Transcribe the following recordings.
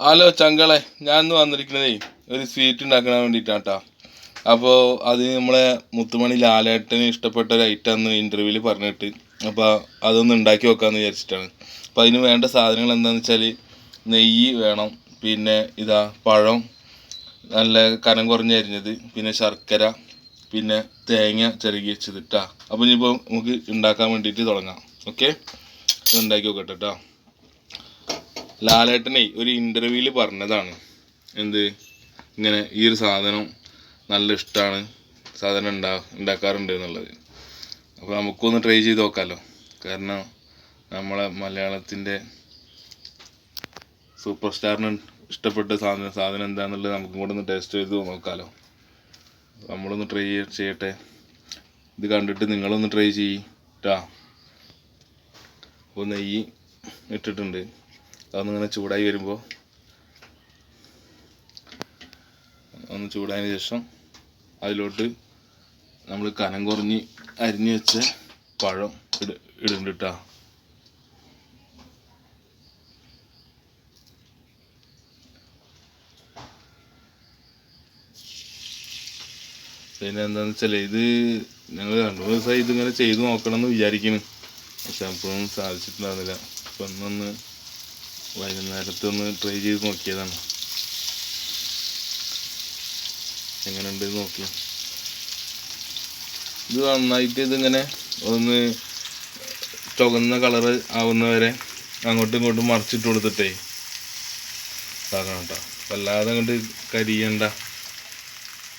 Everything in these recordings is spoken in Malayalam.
ഹലോ ചങ്കളെ ഞാൻ ഇന്ന് വന്നിരിക്കുന്നതേ ഒരു സ്വീറ്റ് ഉണ്ടാക്കാൻ വേണ്ടിയിട്ടാട്ടോ അപ്പോൾ അത് നമ്മളെ മുത്തുമണി ലാലേട്ടന് ഇഷ്ടപ്പെട്ട ഒരു ഐറ്റം എന്ന് ഇന്റർവ്യൂവിൽ പറഞ്ഞിട്ട്. അപ്പോൾ അതൊന്ന് ഉണ്ടാക്കി വെക്കാമെന്ന് വിചാരിച്ചിട്ടാണ്. അപ്പോൾ അതിന് വേണ്ട സാധനങ്ങൾ എന്താണെന്ന് വെച്ചാൽ നെയ്യ് വേണം പിന്നെ ഇതാ പഴം നല്ല കനം കുറഞ്ഞ് അരിഞ്ഞത് പിന്നെ ശർക്കര പിന്നെ തേങ്ങ ചിരകി വെച്ചത് അപ്പോൾ ഇനിയിപ്പോൾ നമുക്ക് ഉണ്ടാക്കാൻ വേണ്ടിയിട്ട് തുടങ്ങാം. ഓക്കെ? ഉണ്ടാക്കി നോക്കട്ടെ കേട്ടോ ലാലേട്ടനെ ഒരു ഇന്റർവ്യൂവിൽ പറഞ്ഞതാണ്. എന്ത്? ഇങ്ങനെ ഈ ഒരു സാധനം നല്ല ഇഷ്ടമാണ് സാധനം ഉണ്ടാ ഉണ്ടാക്കാറുണ്ട് എന്നുള്ളത്. അപ്പോൾ നമുക്കൊന്ന് ട്രൈ ചെയ്ത് നോക്കാമല്ലോ കാരണം നമ്മളെ മലയാളത്തിന്റെ സൂപ്പർ സ്റ്റാറിന് ഇഷ്ടപ്പെട്ട സാധനം സാധനം എന്താണെന്നുള്ളത് നമുക്കും കൂടെ ഒന്ന് ടേസ്റ്റ് ചെയ്ത് നോക്കാമല്ലോ നമ്മളൊന്ന് ട്രൈ ചെയ്യട്ടെ. ഇത് കണ്ടിട്ട് നിങ്ങളൊന്ന് ട്രൈ ചെയ്യാ അപ്പോൾ നെയ്യ് ഇട്ടിട്ടുണ്ട്. അതൊന്നിങ്ങനെ ചൂടായി വരുമ്പോൾ ഒന്ന് ചൂടായതിന് ശേഷം അതിലോട്ട് നമ്മൾ കനം കുറഞ്ഞ് അരിഞ്ഞ് വെച്ച പഴം ഇട ഇടുന്നുണ്ട് കേട്ടോ പിന്നെ എന്താണെന്ന് വെച്ചാൽ ഇത് ഞങ്ങൾ രണ്ടു മൂന്ന് ദിവസമായി ഇതിങ്ങനെ ചെയ്ത് നോക്കണം എന്ന് വിചാരിക്കുന്നു പക്ഷെ അപ്പോഴൊന്നും സാധിച്ചിട്ടുണ്ടായിരുന്നില്ല. അപ്പം ഒന്നൊന്ന് വൈകുന്നേരത്തെ ഒന്ന് ട്രൈ ചെയ്ത് നോക്കിയതാണ്. എങ്ങനെയുണ്ട് നോക്കി ഇത് നന്നായിട്ട് ഇതിങ്ങനെ ഒന്ന് ചുവന്ന കളറ് ആവുന്നവരെ അങ്ങോട്ടും ഇങ്ങോട്ടും മറിച്ചിട്ട് കൊടുത്തിട്ടേ ഇതാക്കണം കേട്ടോ വല്ലാതെ അങ്ങോട്ട് കരിയണ്ട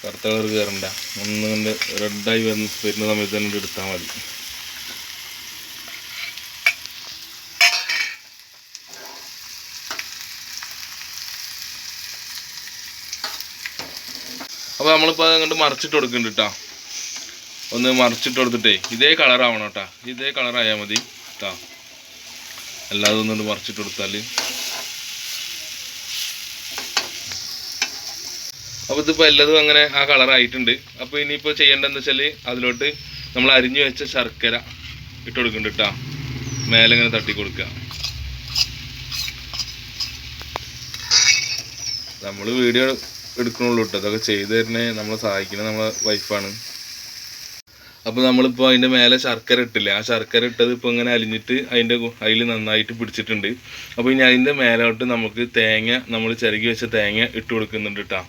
കറുത്ത കളർ കയറണ്ട ഒന്ന് കണ്ട് റെഡായി വരുന്ന വരുന്ന സമയത്ത് തന്നെ എടുത്താൽ മതി. അപ്പോൾ നമ്മളിപ്പോൾ അങ്ങോട്ട് മറിച്ചിട്ട് കൊടുക്കുന്നുണ്ട് കേട്ടോ ഒന്ന് മറിച്ചിട്ട് കൊടുത്തിട്ടേ ഇതേ കളറാവണം കേട്ടോ ഇതേ കളറായാൽ മതി കേട്ടോ അല്ലാതെ ഒന്നുകൊണ്ട് മറിച്ചിട്ട് കൊടുത്താൽ അപ്പോൾ ഇതിപ്പോൾ എല്ലാതും അങ്ങനെ ആ കളറായിട്ടുണ്ട് അപ്പോൾ ഇനിയിപ്പോൾ ചെയ്യേണ്ടതെന്ന് വെച്ചാൽ അതിലോട്ട് നമ്മൾ അരിഞ്ഞു വെച്ച ശർക്കര ഇട്ട് കൊടുക്കുന്നുണ്ട് കേട്ടോ മേലെ ഇങ്ങനെ തട്ടി കൊടുക്കുക നമ്മൾ വീഡിയോ എടുക്കണുള്ളൂ കേട്ടോ അതൊക്കെ ചെയ്തു തരുന്നത് നമ്മളെ സഹായിക്കുന്നത് നമ്മളെ വൈഫാണ് അപ്പോൾ നമ്മളിപ്പോൾ അതിന്റെ മേലെ ശർക്കര ഇട്ടില്ല? ആ ശർക്കര ഇട്ടത് ഇപ്പോൾ ഇങ്ങനെ അലിഞ്ഞിട്ട് അതിന്റെ അതിൽ നന്നായിട്ട് പിടിച്ചിട്ടുണ്ട്. അപ്പോൾ ഇനി അതിന്റെ മേലോട്ട് നമുക്ക് തേങ്ങ നമ്മൾ ചിരകി വെച്ച തേങ്ങ ഇട്ട് കൊടുക്കുന്നുണ്ട് കേട്ടോ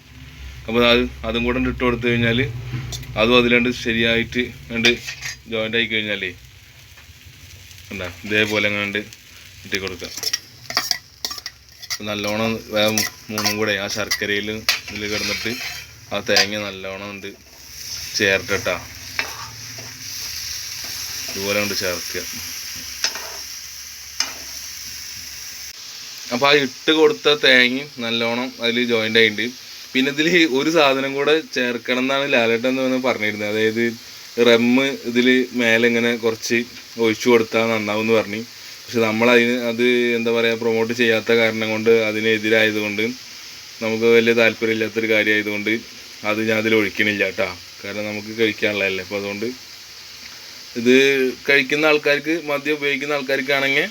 അപ്പോൾ അത് അതും കൂടെ ഇട്ട് കൊടുത്തു കഴിഞ്ഞാൽ അതും അതിലുണ്ട് ശരിയായിട്ട് ഉണ്ട് ജോയിന്റ് ആയി കഴിഞ്ഞാലേ ഉണ്ടാ ഇതേപോലെ അങ്ങനെ ഇട്ടി കൊടുക്കുക നല്ലോണം മൂന്നും കൂടെ ആ ശർക്കരയിൽ ഇതിൽ കിടന്നിട്ട് ആ തേങ്ങ നല്ലോണം ഉണ്ട് ചേർത്തിട്ടാ. ഇതുപോലെ കൊണ്ട് ചേർക്കുക. അപ്പോൾ ആ ഇട്ട് കൊടുത്ത തേങ്ങ നല്ലോണം അതിൽ ജോയിന്റ് ആയിട്ടുണ്ട് പിന്നെ ഇതിൽ ഒരു സാധനം കൂടെ ചേർക്കണം എന്നാണ് ലാലേട്ടൻ എന്ന് പറഞ്ഞ് പറഞ്ഞിരുന്നത്. അതായത് റമ്മ് ഇതിൽ മേലെ ഇങ്ങനെ കുറച്ച് ഒഴിച്ചു കൊടുത്താൽ നന്നാവും എന്ന് പറഞ്ഞു. പക്ഷെ നമ്മൾ നമ്മളതിന് അത് എന്താ പറയുക പ്രൊമോട്ട് ചെയ്യാത്ത കാരണം കൊണ്ട് അതിനെതിരായതുകൊണ്ട് നമുക്ക് വലിയ താല്പര്യമില്ലാത്തൊരു കാര്യമായതുകൊണ്ട് അത് ഞാൻ അതിൽ ഒഴിക്കണില്ല കേട്ടോ. കാരണം നമുക്ക് കഴിക്കാനുള്ളതല്ലേ. അപ്പോൾ അതുകൊണ്ട് ഇത് കഴിക്കുന്ന ആൾക്കാർക്ക് മദ്യം ഉപയോഗിക്കുന്ന ആൾക്കാർക്കാണെങ്കിൽ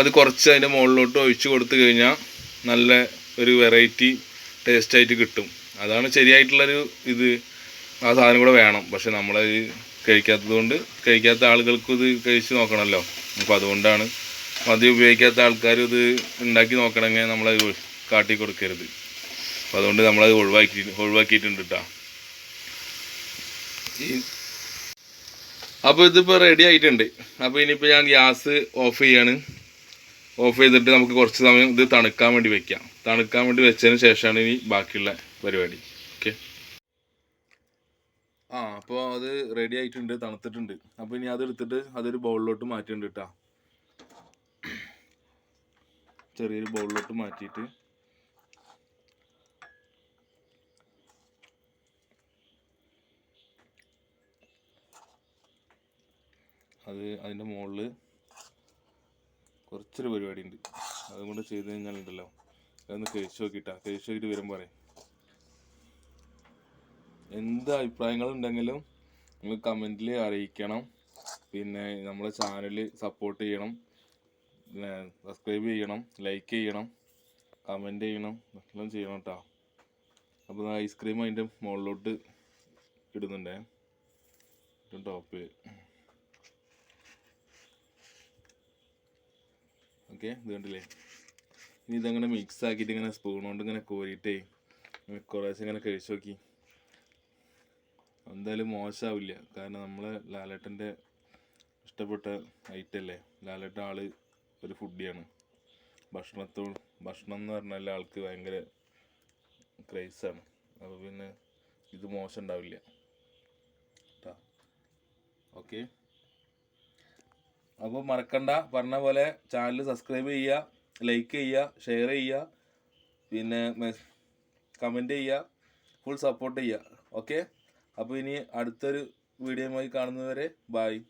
അത് കുറച്ച് അതിന്റെ മുകളിലോട്ട് ഒഴിച്ചു കൊടുത്തു കഴിഞ്ഞാൽ നല്ല ഒരു വെറൈറ്റി ടേസ്റ്റായിട്ട് കിട്ടും. അതാണ് ശരിയായിട്ടുള്ളൊരു ഇത്. ആ സാധനം കൂടെ വേണം. പക്ഷെ നമ്മളത് കഴിക്കാത്തത് കൊണ്ട് കഴിക്കാത്ത ആളുകൾക്കും ഇത് കഴിച്ച് നോക്കണമല്ലോ. അപ്പോൾ അതുകൊണ്ടാണ് മദ്യം ഉപയോഗിക്കാത്ത ആൾക്കാരും ഇത് ഉണ്ടാക്കി നോക്കണമെങ്കിൽ നമ്മളത് കാട്ടി കൊടുക്കരുത് അപ്പോൾ അതുകൊണ്ട് നമ്മളത് ഒഴിവാക്കി ഒഴിവാക്കിയിട്ടുണ്ട് കേട്ടോ അപ്പോൾ ഇതിപ്പോൾ റെഡി ആയിട്ടുണ്ട്. അപ്പോൾ ഇനിയിപ്പോൾ ഞാൻ ഗ്യാസ് ഓഫ് ചെയ്യാണ്. ഓഫ് ചെയ്തിട്ട് നമുക്ക് കുറച്ച് സമയം ഇത് തണുക്കാൻ വേണ്ടി വെക്കാം. തണുക്കാൻ വേണ്ടി വെച്ചതിന് ശേഷമാണ് ഇനി ബാക്കിയുള്ള പരിപാടി. ഓക്കെ ആ അപ്പോൾ അത് റെഡി ആയിട്ടുണ്ട് തണുത്തിട്ടുണ്ട്. അപ്പോൾ ഇനി അതെടുത്തിട്ട് അതൊരു ബൗളിലോട്ട് മാറ്റിയിട്ടുണ്ട് കേട്ടോ ചെറിയൊരു ബൗളിലോട്ട് മാറ്റിയിട്ട് അത് അതിന്റെ മുകളിൽ കുറച്ചൊരു പരിപാടി ഉണ്ട് അതും കൊണ്ട് ചെയ്ത് കഴിഞ്ഞാലുണ്ടല്ലോ. അതൊന്ന് കഴിച്ചു നോക്കിയിട്ടാ കഴിച്ചു നോക്കിയിട്ട് വരും പറയും. എന്ത് അഭിപ്രായങ്ങളുണ്ടെങ്കിലും നിങ്ങൾ കമന്റിൽ അറിയിക്കണം. പിന്നെ നമ്മുടെ ചാനൽ സപ്പോർട്ട് ചെയ്യണം. പിന്നെ സബ്സ്ക്രൈബ് ചെയ്യണം. ലൈക്ക് ചെയ്യണം. കമന്റ് ചെയ്യണം. എല്ലാം ചെയ്യണം കേട്ടോ അപ്പോൾ ഐസ്ക്രീം അതിന്റെ മുകളിലോട്ട് ഇടുന്നുണ്ടേ. Top okay ഇതുകൊണ്ടില്ലേ. ഇനി ഇതങ്ങനെ മിക്സ് ആക്കിയിട്ട് ഇങ്ങനെ സ്പൂൺ കൊണ്ട് ഇങ്ങനെ കോരിയിട്ടേ കുറേശ്ശെ ഇങ്ങനെ കഴിച്ചു നോക്കി. എന്തായാലും മോശമാവില്ല കാരണം നമ്മൾ ലാലേട്ടന്റെ ഇഷ്ടപ്പെട്ട ഐറ്റം അല്ലേ? ലാലേട്ട ആൾ ഒരു ഫുഡിയാണ് ഭക്ഷണത്തോട് ഭക്ഷണം എന്ന് പറഞ്ഞാൽ ആൾക്ക് ഭയങ്കര ക്രൈസാണ് അപ്പോൾ പിന്നെ ഇത് മോശം ഉണ്ടാവില്ല. ഓക്കെ. അപ്പോൾ മറക്കണ്ട. പറഞ്ഞ പോലെ ചാനൽ സബ്സ്ക്രൈബ് ചെയ്യുക ലൈക്ക് ചെയ്യുക ഷെയർ ചെയ്യുക പിന്നെ കമന്റ് ചെയ്യുക ഫുൾ സപ്പോർട്ട് ചെയ്യുക. ഓക്കെ അപ്പോൾ ഇനി അടുത്തൊരു വീഡിയോയുമായി കാണുന്നവരെ ബായ്